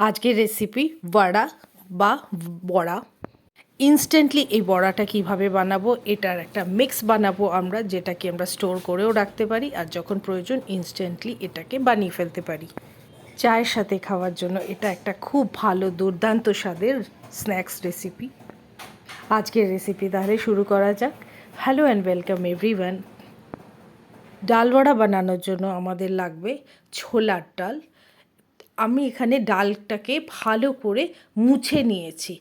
আজকের রেসিপি বড়া বা বড়া। ইনস্ট্যান্টলি এই বড়াটা কীভাবে বানাবো, এটার একটা মিক্স বানাবো আমরা, যেটাকে আমরা স্টোর করেও রাখতে পারি আর যখন প্রয়োজন ইনস্ট্যান্টলি এটাকে বানিয়ে ফেলতে পারি। চায়ের সাথে খাওয়ার জন্য এটা একটা খুব ভালো, দুর্দান্ত স্বাদের স্ন্যাক্স রেসিপি আজকের রেসিপি তাহলে শুরু করা যাক। হ্যালো অ্যান্ড ওয়েলকাম এভরিওয়ান ডাল বড়া বানানোর জন্য আমাদের লাগবে ছোলার ডাল। আমি এখানে ডালটাকে ভালো করে মুছে নিয়েছি।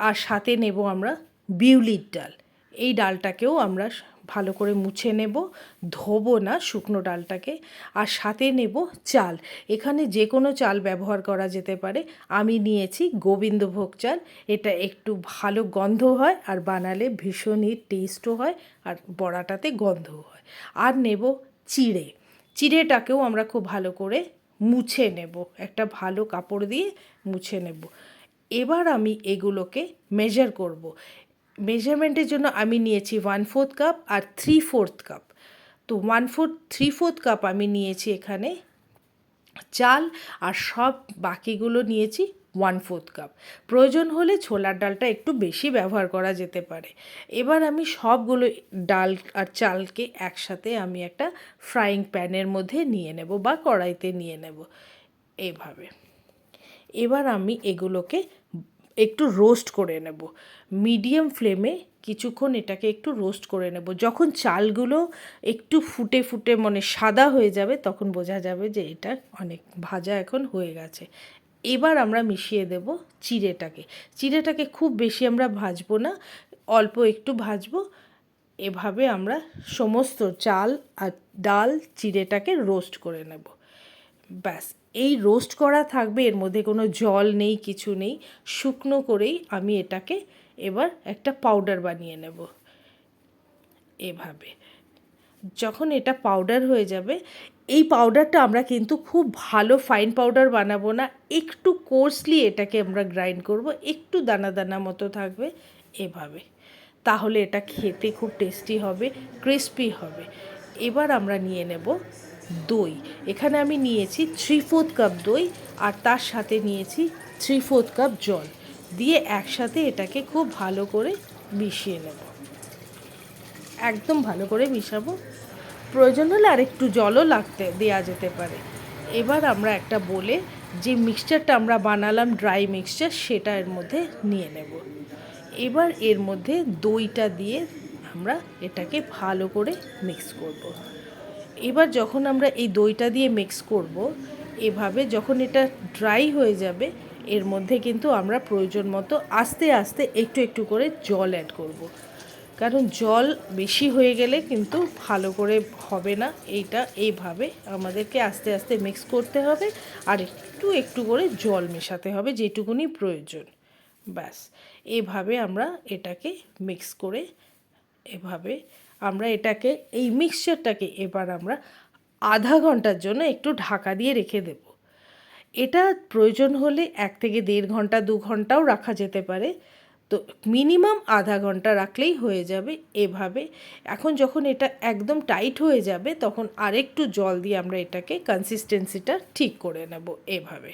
আর সাথে নেব আমরা বিউলির ডাল। এই ডালটাকেও আমরা ভালো করে মুছে নেব, ধোবো না শুকনো ডালটাকে। আর সাথে নেব চাল। এখানে যে কোনো চাল ব্যবহার করা যেতে পারে। আমি নিয়েছি গোবিন্দভোগ চাল। এটা একটু ভালো গন্ধ হয় আর বানালে ভীষণই টেস্টও হয় আর বড়াটাতে গন্ধও হয়। আর নেব চিড়ে। চিড়েটাকেও আমরা খুব ভালো করে মুছে নেব। একটা ভালো কাপড় দিয়ে মুছে নেব। এবার আমি এগুলোকে মেজার করব। মেজারমেন্টের জন্য আমি নিয়েছি ওয়ান ফোর্থ কাপ আর থ্রি ফোর্থ কাপ তো one fourth three fourth cup আমি নিয়েছি এখানে চাল আর সব বাকিগুলো নিয়েছি ওয়ান ফোর্থ কাপ প্রয়োজন হলে ছোলার ডালটা একটু বেশি ব্যবহার করা যেতে পারে। এবার আমি সবগুলো ডাল আর চালকে একসাথে আমি একটা ফ্রাইং প্যানের মধ্যে নিয়ে নেব বা কড়াইতে নিয়ে নেব এইভাবে এবার আমি এগুলোকে একটু রোস্ট করে নেব। মিডিয়াম ফ্লেমে কিছুক্ষণ এটাকে একটু রোস্ট করে নেব। যখন চালগুলো একটু ফুটে ফুটে মানে সাদা হয়ে যাবে, তখন বোঝা যাবে যে এটা অনেক ভাজা এখন হয়ে গেছে। এবার আমরা মিশিয়ে দেব চিড়েটাকে। চিড়েটাকে খুব বেশি আমরা ভাজবো না, অল্প একটু ভাজবো। এভাবে আমরা সমস্ত চাল আর ডাল চিড়েটাকে রোস্ট করে নেব। ব্যাস, এই রোস্ট করা থাকবে, এর মধ্যে কোনো জল নেই, কিছু নেই। শুকনো করেই আমি এটাকে এবার একটা পাউডার বানিয়ে নেব। এভাবে। যখন এটা পাউডার হয়ে যাবে এই পাউডারটা আমরা কিন্তু খুব ভালো ফাইন পাউডার বানাবো না। একটু কোর্সলি এটাকে আমরা গ্রাইন্ড করব, একটু দানা দানা মতো থাকবে এভাবে। তাহলে এটা খেতে খুব টেস্টি হবে ক্রিস্পি হবে। এবার আমরা নিয়ে নেব দই। এখানে আমি নিয়েছি থ্রি ফোর্থ কাপ দই আর তার সাথে নিয়েছি থ্রি ফোর্থ কাপ জল। দিয়ে একসাথে এটাকে খুব ভালো করে মিশিয়ে নেব। একদম ভালো করে মিশাবো। প্রয়োজন হলে আর একটু জলও লাগতে দেওয়া যেতে পারে এবার আমরা একটা বলে যে মিক্সচারটা আমরা বানালাম ড্রাই মিক্সচার সেটা এর মধ্যে নিয়ে নেব এবার এর মধ্যে দইটা দিয়ে আমরা এটাকে ভালো করে মিক্স করব। এবার যখন আমরা এই দইটা দিয়ে মিক্স করব, এভাবে যখন এটা ড্রাই হয়ে যাবে, এর মধ্যে কিন্তু আমরা প্রয়োজন মতো আস্তে আস্তে একটু একটু করে জল অ্যাড করব। কারণ জল বেশি হয়ে গেলে কিন্তু ভালো করে হবে না। এইটা এইভাবে আমাদেরকে আস্তে আস্তে মিক্স করতে হবে আর একটু একটু করে জল মেশাতে হবে যেটুকুনি প্রয়োজন। ব্যাস, এভাবে আমরা এটাকে মিক্স করে এভাবে আমরা এটাকে, এই মিক্সচারটাকে এবার আমরা আধা ঘণ্টার জন্য একটু ঢাকা দিয়ে রেখে দেব। এটা প্রয়োজন হলে এক থেকে দেড় ঘণ্টা, দু ঘন্টাও রাখা যেতে পারে। তো মিনিমাম আধা ঘণ্টা রাখলেই হয়ে যাবে এভাবে। এখন যখন এটা একদম টাইট হয়ে যাবে, তখন আরেকটু জল দিয়ে আমরা এটাকে কনসিস্টেন্সিটা ঠিক করে নেব এভাবে।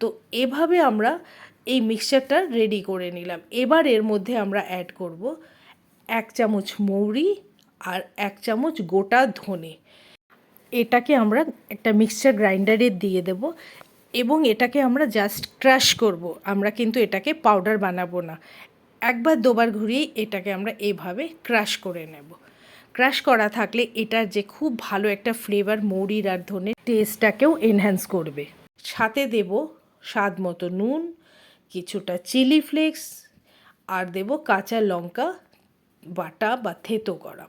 তো এভাবে আমরা এই মিক্সচারটা রেডি করে নিলাম। এবার এর মধ্যে আমরা অ্যাড করব এক চামচ মৌরি আর এক চামচ গোটা ধনে। এটাকে আমরা একটা মিক্সচার গ্রাইন্ডারে দিয়ে দেব। এবং এটাকে আমরা জাস্ট ক্রাশ করব। আমরা কিন্তু এটাকে পাউডার বানাবো না। একবার দুবার ঘুরিয়েই এটাকে আমরা এভাবে ক্রাশ করে নেব। ক্রাশ করা থাকলে এটার যে খুব ভালো একটা ফ্লেভার মৌরির আর ধনে টেস্টটাকেও এনহ্যান্স করবে। সাথে দেব স্বাদ মতো নুন, কিছুটা চিলি ফ্লেক্স আর দেব কাঁচা লঙ্কা বাটা বা থেতো করা।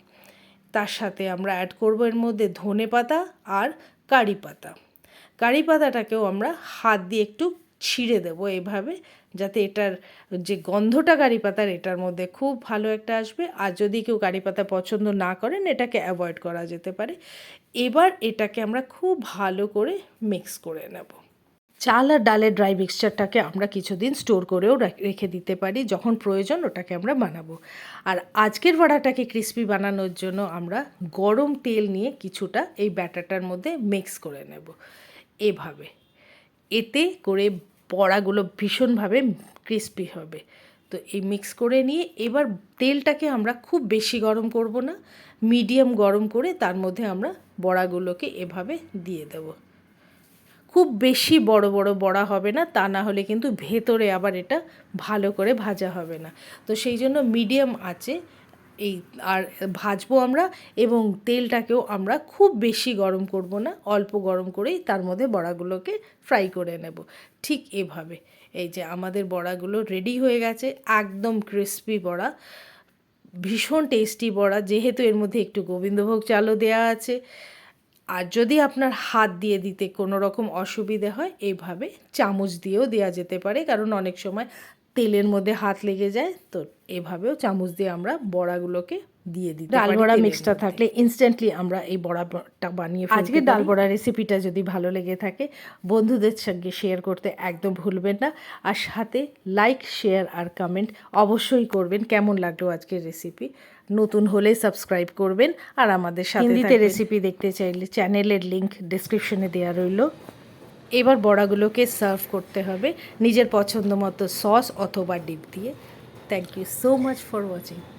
তার সাথে আমরা অ্যাড করব এর মধ্যে ধনে পাতা আর কারি পাতা কারি পাতাটাকেও আমরা হাত দিয়ে একটু ছিঁড়ে দেবো এভাবে, যাতে এটার যে গন্ধটা কারি পাতার এটার মধ্যে খুব ভালো একটা আসবে। আর যদি কেউ কারি পাতা পছন্দ না করেন, এটাকে অ্যাভয়েড করা যেতে পারে। এবার এটাকে আমরা খুব ভালো করে মিক্স করে নেব। চাল আর ডালের ড্রাই মিক্সচারটাকে আমরা কিছুদিন স্টোর করেও রেখে দিতে পারি, যখন প্রয়োজন ওটাকে আমরা বানাবো। আর আজকের বড়াটাকে ক্রিস্পি বানানোর জন্য আমরা গরম তেল নিয়ে কিছুটা এই ব্যাটারটার মধ্যে মিক্স করে নেব। এভাবে। এতে করে বড়াগুলো ভীষণভাবে ক্রিস্পি হবে। তো এই মিক্স করে নিয়ে এবার তেলটাকে আমরা খুব বেশি গরম করব না মিডিয়াম গরম করে তার মধ্যে আমরা বড়াগুলোকে এভাবে দিয়ে দেবো। খুব বেশি বড় বড় বড়া হবে না, তা না হলে কিন্তু ভেতরে আবার এটা ভালো করে ভাজা হবে না। তো সেই জন্য মিডিয়াম আছে এই আর ভাজবো আমরা এবং তেলটাকেও আমরা খুব বেশি গরম করব না, অল্প গরম করেই তার মধ্যে বড়াগুলোকে ফ্রাই করে নেব। ঠিক এভাবে। এই যে আমাদের বড়াগুলো রেডি হয়ে গেছে, একদম ক্রিস্পি বড়া। ভীষণ টেস্টি বড়া, যেহেতু এর মধ্যে একটু গোবিন্দভোগ চালও দেওয়া আছে। আর যদি আপনার হাত দিয়ে দিতে কোনো রকম অসুবিধে হয় এইভাবে চামচ দিয়েও দেওয়া যেতে পারে, কারণ অনেক সময় তেলের মধ্যে হাত লেগে যায় তো এভাবেও চামচ দিয়ে আমরা বড়াগুলোকে দিয়ে দিই ডাল বড়া মিক্সটা থাকলে ইনস্ট্যান্টলি আমরা এই বড়াটা বানিয়ে আজকে ডাল বড়া রেসিপিটা যদি ভালো লেগে থাকে বন্ধুদের সঙ্গে শেয়ার করতে একদম ভুলবেন না। আর সাথে লাইক শেয়ার আর কমেন্ট অবশ্যই করবেন। কেমন লাগল আজকের রেসিপি নতুন হলে সাবস্ক্রাইব করবেন। আর আমাদের সাথে রেসিপি দেখতে চাইলে চ্যানেলের লিংক ডেসক্রিপশনে দেওয়া রইল। এবার বড়াগুলোকে সার্ভ করতে হবে। নিজের পছন্দ মতো সস অথবা ডিপ দিয়ে। Thank you so much for watching